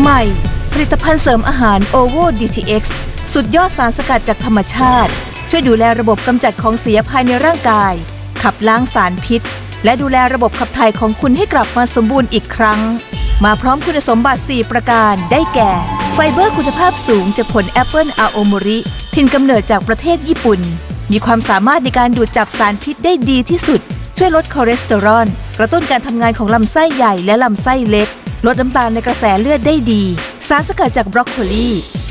ใหม่ ผลิตภัณฑ์เสริมอาหาร OVO DTX สุดยอดสารสกัดจากธรรมชาติ ช่วยดูแลระบบกำจัดของเสียภายในร่างกาย ขับล้างสารพิษ และดูแลระบบขับถ่ายของคุณให้กลับมาสมบูรณ์อีกครั้ง มาพร้อมคุณสมบัติ 4 ประการได้แก่ ไฟเบอร์คุณภาพสูงจากผลแอปเปิลอาโอมริถิ่นกำเนิดจากประเทศญี่ปุ่น มีความสามารถในการดูดจับสารพิษได้ดีที่สุด ช่วยลดคอเลสเตอรอลกระตุ้นการทำงานของลำไส้ใหญ่และลำไส้เล็ก ลดน้ำตาลในกระแสเลือดได้ดี สารสกัดจากบรอกโคลี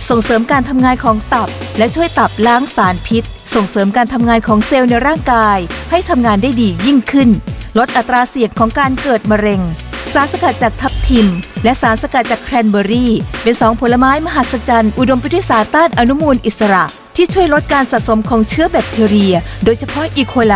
ส่งเสริมการทำงานของตับ และช่วยตับล้างสารพิษ ส่งเสริมการทำงานของเซลล์ในร่างกาย ให้ทำงานได้ดียิ่งขึ้น ลดอัตราเสี่ยงของการเกิดมะเร็ง สารสกัดจากทับทิม และสารสกัดจากแครนเบอรี่ เป็นสองผลไม้มหัศจรรย์ อุดมไปด้วยสารต้านอนุมูลอิสระ ที่ช่วยลดการสะสมของเชื้อแบคทีเรีย โดยเฉพาะอีโคไล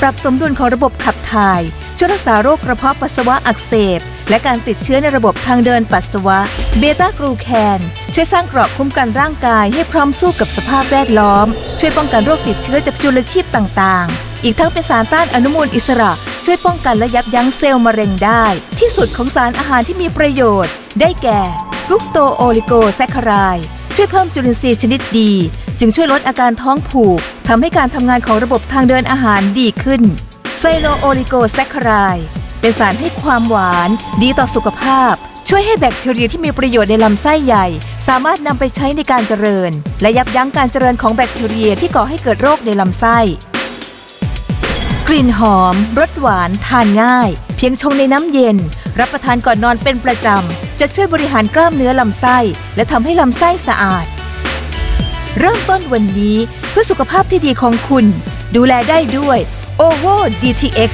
ปรับสมดุลของระบบขับถ่าย ช่วยรักษาโรคกระเพาะปัสสาวะอักเสบ และการติดเชื้อในระบบทางเดินปัสสาวะ เบต้ากรูแคนช่วยสร้างเกราะคุ้มกันร่างกายให้พร้อมสู้กับสภาพแวดล้อม ช่วยป้องกันโรคติดเชื้อจากจุลชีพต่างๆ อีกทั้งเป็นสารต้านอนุมูลอิสระ ช่วยป้องกันและยับยั้งเซลล์มะเร็งได้ ที่สุดของสารอาหารที่มีประโยชน์ ได้แก่ฟรุกโตโอลิโกแซคคารายช่วยเพิ่มจุลินทรีย์ชนิดดี จึงช่วยลดอาการท้องผูกทำให้การทำงานของระบบทางเดินอาหารดีขึ้นไซโลโอลิโกแซคคาราย เป็นสารให้ความหวาน ดีต่อสุขภาพ ช่วยให้แบคทีเรียที่มีประโยชน์ในลำไส้ใหญ่ สามารถนำไปใช้ในการเจริญ และยับยั้งการเจริญของแบคทีเรียที่ก่อให้เกิดโรคในลำไส้ กลิ่นหอมรสหวาน ทานง่าย เพียงชงในน้ำเย็น รับประทานก่อนนอนเป็นประจำ จะช่วยบริหารกล้ามเนื้อลำไส้ และทำให้ลำไส้สะอาด เริ่มต้นวันนี้เพื่อสุขภาพที่ดีของคุณ ดูแลได้ด้วย OVO DTX